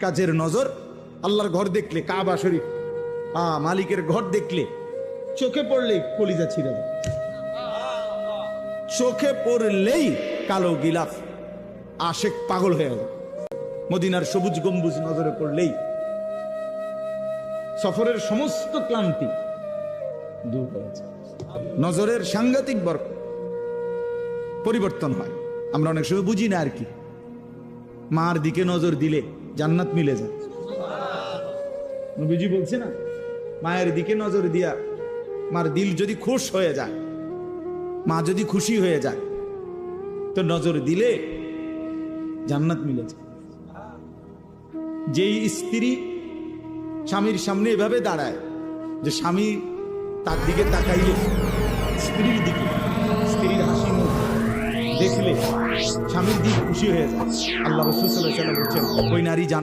কাজের নজর আল্লাহর ঘর দেখলে, কাবা শরীফ। আ, মালিকের ঘর দেখলে চোখে পড়লে কলিজা যায়। চোখে পড়লেই কালো গিলাফ, আশেক পাগল হয়ে যায়। মদিনার সবুজ গম্বুজ নজরে পড়লেই সফরের সমস্ত ক্লান্তি দূর হয়ে যায়। নজরের সাংঘাতিক বর পরিবর্তন হয়। আমরা অনেক সময় বুঝি না আর কি। মার দিকে নজর দিলে জান্নাত মিলে যায়। নবীজি বলছে না, মায়ের দিকে নজর দিয়া মার দিল যদি খুশ হয়ে যায়, মা যদি খুশি হয়ে যায়, তো নজর দিলে জান্নাত মিলে যায়। যেই স্ত্রী স্বামীর সামনে এভাবে দাঁড়ায়, যে স্বামী তার দিকে তাকাইলে, স্ত্রীর দিকে দেখলে স্বামীর দিক খুশি হয়ে যায়। আল্লাহ রসুল সাল্লাহ সাল্লাম বলছেন ওই নারী